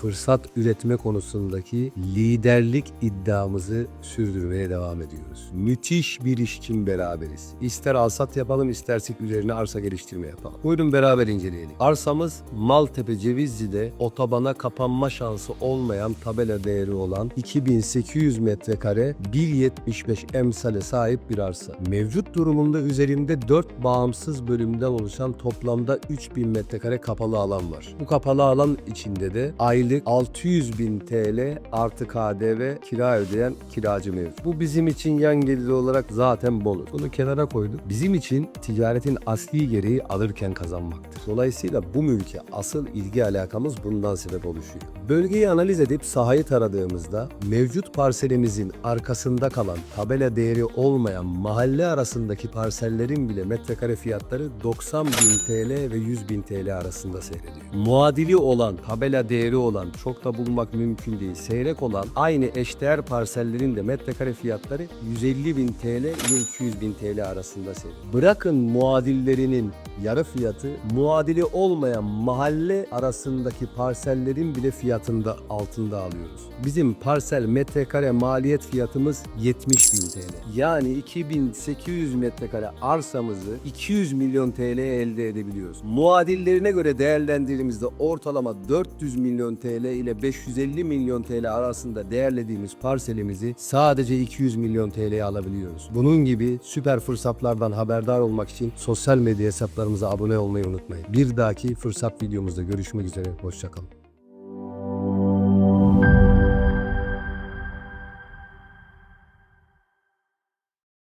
fırsat üretme konusundaki liderlik iddiamızı sürdürmeye devam ediyoruz. Müthiş bir iş için beraberiz. İster alsat yapalım istersek üzerine arsa geliştirme yapalım. Buyurun beraber inceleyelim. Arsamız Maltepe Cevizli'de otobana kapanma şansı olmayan tabela değeri olan 2800 metrekare 1.75 emsale sahip bir arsa. Mevcut durumunda üzerimde 4 bağımsız bölümden oluşan toplamda 3000 metrekare kapalı alan var. Bu kapalı alan içinde de aylık 600 bin TL artı KDV kira ödeyen kiracı mevcut. Bu bizim için yan gelir olarak zaten bol. Bunu kenara koyduk. Bizim için ticaretin asli gereği alırken kazanmaktır. Dolayısıyla bu mülke asıl ilgi alakamız bundan sebep oluşuyor. Bölgeyi analiz edip sahayı taradığımızda mevcut parselimizin arkasında kalan tabela değeri olmayan mahalle arasındaki parsellerin bile metrekare fiyatları 90 bin TL ve 100 bin TL arasında seyrediyor. Muadili olan, tabela değeri olan, çok da bulmak mümkün değil, seyrek olan aynı eşdeğer parsellerin de metrekare fiyatları 150 bin TL ile 200 bin TL arasında seyrediyor. Bırakın muadillerinin yarı fiyatı, muadili olmayan mahalle arasındaki parsellerin bile fiyatında altında alıyoruz. Bizim parsel metrekare maliyet fiyatımız 70 bin TL. Yani 2800 metrekare arsamızı 200 milyon TL elde edebiliyoruz. Muadillerine göre değerlendirdiğimizde ortalama 400 milyon TL ile 550 milyon TL arasında değerlediğimiz parselimizi sadece 200 milyon TL'ye alabiliyoruz. Bunun gibi süper fırsatlardan haberdar olmak için sosyal medya hesaplarımıza abone olmayı unutmayın. Bir dahaki fırsat videomuzda görüşmek üzere. Hoşçakalın.